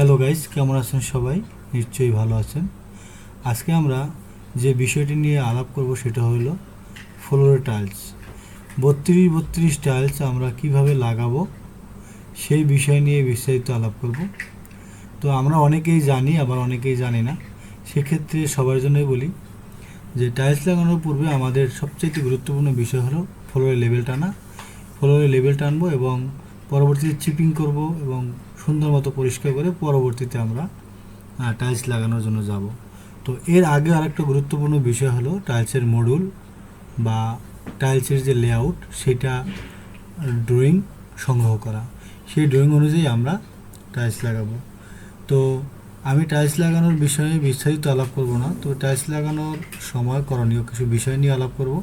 Hello guys কেমন আছেন সবাই? নিশ্চয়ই ভালো আছেন। আজকে আমরা যে বিষয়টি নিয়ে আলাপ করব সেটা হলো ফ্লোর টাইলস বত্রিশ বত্রিশ টাইলস আমরা কীভাবে লাগাবো সেই বিষয় নিয়ে বিস্তারিত আলাপ করব। তো আমরা অনেকেই জানি, আবার অনেকেই জানি না। সেক্ষেত্রে সবার জন্যই বলি যে টাইলস লাগানোর পূর্বে আমাদের সবচেয়ে গুরুত্বপূর্ণ বিষয় হলো ফ্লোরের লেভেল টানা। ফ্লোরের লেভেল টানবো এবং পরবর্তীতে চিপিং করব এবং সুন্দর মতো পরিষ্কার করে পরবর্তীতে আমরা টাইলস লাগানোর জন্য যাব। তো এর আগে আরেকটা গুরুত্বপূর্ণ বিষয় হলো টাইলসের মডুল বা টাইলসের যে লেআউট সেটা ড্রয়িং সংগ্রহ করা। সেই ড্রয়িং অনুযায়ী আমরা টাইলস লাগাবো। তো আমি টাইলস লাগানোর বিষয়ে বিস্তারিত আলাপ করব না। তো টাইলস লাগানোর সময় করণীয় কিছু বিষয় নিয়ে আলাপ করব।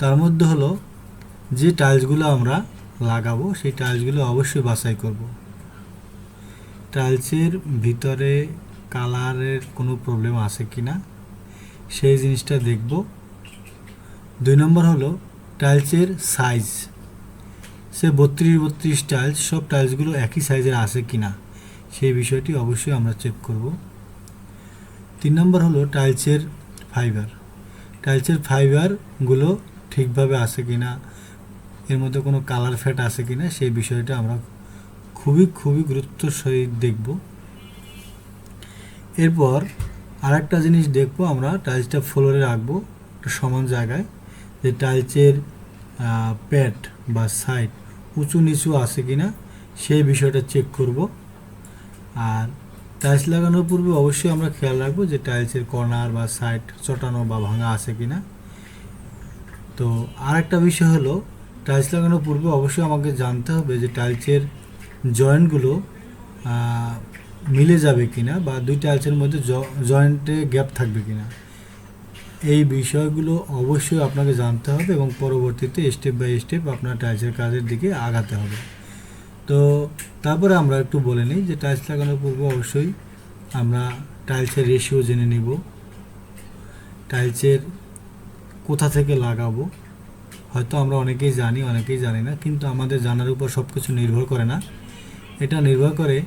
তার মধ্যে হলো যে টাইলসগুলো আমরা লাগাবো, সেই টাইলসগুলো অবশ্যই বাছাই করব। টাইলসের ভিতরে কালারের কোনো প্রবলেম আছে কি না সেই জিনিসটা দেখব। দুই নম্বর হলো টাইলসের সাইজ সে বত্রিশ বত্রিশ টাইলস সব টাইলসগুলো একই সাইজের আছে কি না সেই বিষয়টি অবশ্যই আমরা চেক করব। তিন নম্বর হলো টাইলসের ফাইবার টাইলসের ফাইবারগুলো ঠিকভাবে আছে কি না এর মধ্যে কোনো কালার ফ্যাট আছে কি না সেই বিষয়টা আমরা খুবই খুবই গুরুত্ব সহিত দেখব। এরপর আরেকটা জিনিস দেখব আমরা, টাইলসটা ফ্লোরে রাখব একটা সমান জায়গায়, যে টাইলসের প্যাট বা সাইড উঁচু নিচু আছে কি না সেই বিষয়টা চেক করব। আর টাইলস লাগানোর পূর্বে অবশ্যই আমরা খেয়াল রাখব যে টাইলসের কর্নার বা সাইড চটানো বা ভাঙা আছে কি না তো আরেকটা বিষয় হলো, টাইলস লাগানোর পূর্বে অবশ্যই আমাকে জানতে হবে যে টাইলসের জয়েন্টগুলো মিলে যাবে কিনা বা দুই টাইলসের মধ্যে জয়েন্টে গ্যাপ থাকবে কিনা, এই বিষয়গুলো অবশ্যই আপনাকে জানতে হবে এবং পরবর্তীতে স্টেপ বাই স্টেপ আপনার টাইলসের কাজের দিকে আগাতে হবে। তো তারপরে আমরা একটু বলে নিই যে টাইলস লাগানোর পূর্বে অবশ্যই আমরা টাইলসের রেশিও জেনে নিব। টাইলসের কোথা থেকে লাগাবো, হয়তো আমরা অনেকেই জানি অনেকেই জানি না, কিন্তু আমাদের জানার উপর সব কিছু নির্ভর করে না। এটা নির্ভর করে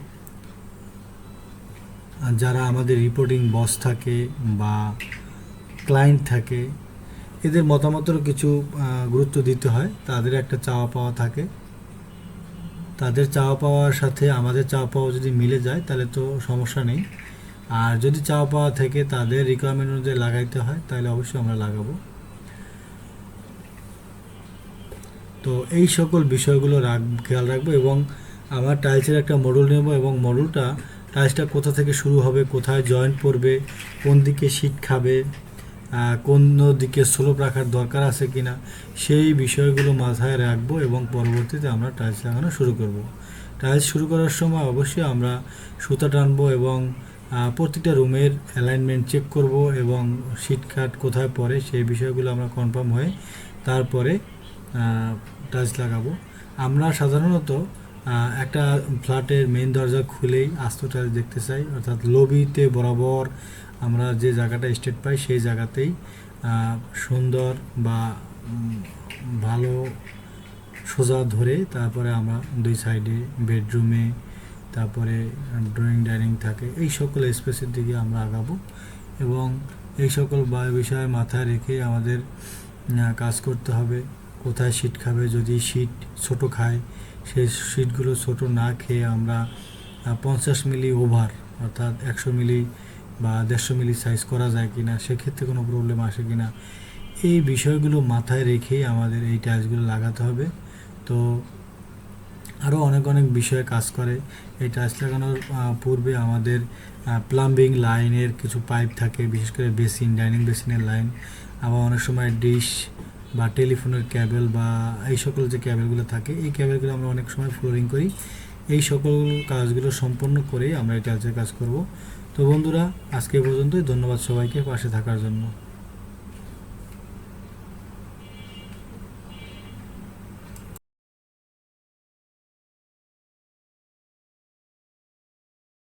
যারা আমাদের রিপোর্টিং বস থাকে বা ক্লায়েন্ট থাকে, এদের মতামতেরও কিছু গুরুত্ব দিতে হয়। তাদের একটা চাওয়া পাওয়া থাকে। তাদের চাওয়া পাওয়ার সাথে আমাদের চাওয়া পাওয়া যদি মিলে যায়, তাহলে তো সমস্যা নেই। আর যদি চাওয়া পাওয়া থেকে তাদের রিকোয়ারমেন্ট অনুযায়ী লাগাইতে হয়, তাহলে অবশ্যই আমরা লাগাবো। তো এই সকল বিষয়গুলো রাখ, খেয়াল রাখব এবং আমার টাইলসের একটা মডেল নেব এবং মডেলটা টাইলসটা কোথা থেকে শুরু হবে, কোথায় জয়েন্ট পড়বে কোন দিকে শীত খাবে কোন দিকে স্লোপ রাখার দরকার আছে কি না সেই বিষয়গুলো মাথায় রাখব এবং পরবর্তীতে আমরা টাইলস লাগানো শুরু করব। টাইলস শুরু করার সময় অবশ্যই আমরা সুতা টানবো এবং প্রতিটা রুমের অ্যালাইনমেন্ট চেক করব এবং শীত খাট কোথায় পড়ে সেই বিষয়গুলো আমরা কনফার্ম হয়ে তারপরে টাইলস লাগাবো আমরা সাধারণত একটা ফ্ল্যাটের মেন দরজা খুলেই আস্তটা দেখতে চাই। অর্থাৎ লবিতে বরাবর আমরা যে জায়গাটা স্টেট পাই, সেই জায়গাতেই সুন্দর বা ভালো সোজা ধরে তারপরে আমরা দুই সাইডে বেডরুমে তারপরে ড্রয়িং ডাইনিং থাকে। এই সকল স্পেসের দিকে আমরা আগাবো এবং এই সকল বিষয় মাথায় রেখে আমাদের কাজ করতে হবে। কোথায় শীত খাবে? যদি শীত ছোট খায় সেই শীটগুলো ছোট না খেয়ে আমরা পঞ্চাশ মিলি ওভার, অর্থাৎ একশো মিলি বা দেড়শো মিলি সাইজ করা যায় কি না সেক্ষেত্রে কোনো প্রবলেম আসে কি না এই বিষয়গুলো মাথায় রেখেই আমাদের এই টাইলসগুলো লাগাতে হবে। তো আরও অনেক অনেক বিষয়ে কাজ করে। এই টাইলস লাগানোর পূর্বে আমাদের প্লাম্বিং লাইনের কিছু পাইপ থাকে, বিশেষ করে বেসিন, ডাইনিং বেসিনের লাইন, আবার অনেক সময় ডিশ বা টেলিফোনের ক্যাবেল বা এই সকল যে ক্যাবেলগুলো থাকে, এই ক্যাবেলগুলো আমরা অনেক সময় ফ্লোরিং করি। এই সকল কাজগুলো সম্পন্ন করে আমরা এই টালচের কাজ করব। তো বন্ধুরা, আজকে পর্যন্তই। ধন্যবাদ সবাইকে পাশে থাকার জন্য।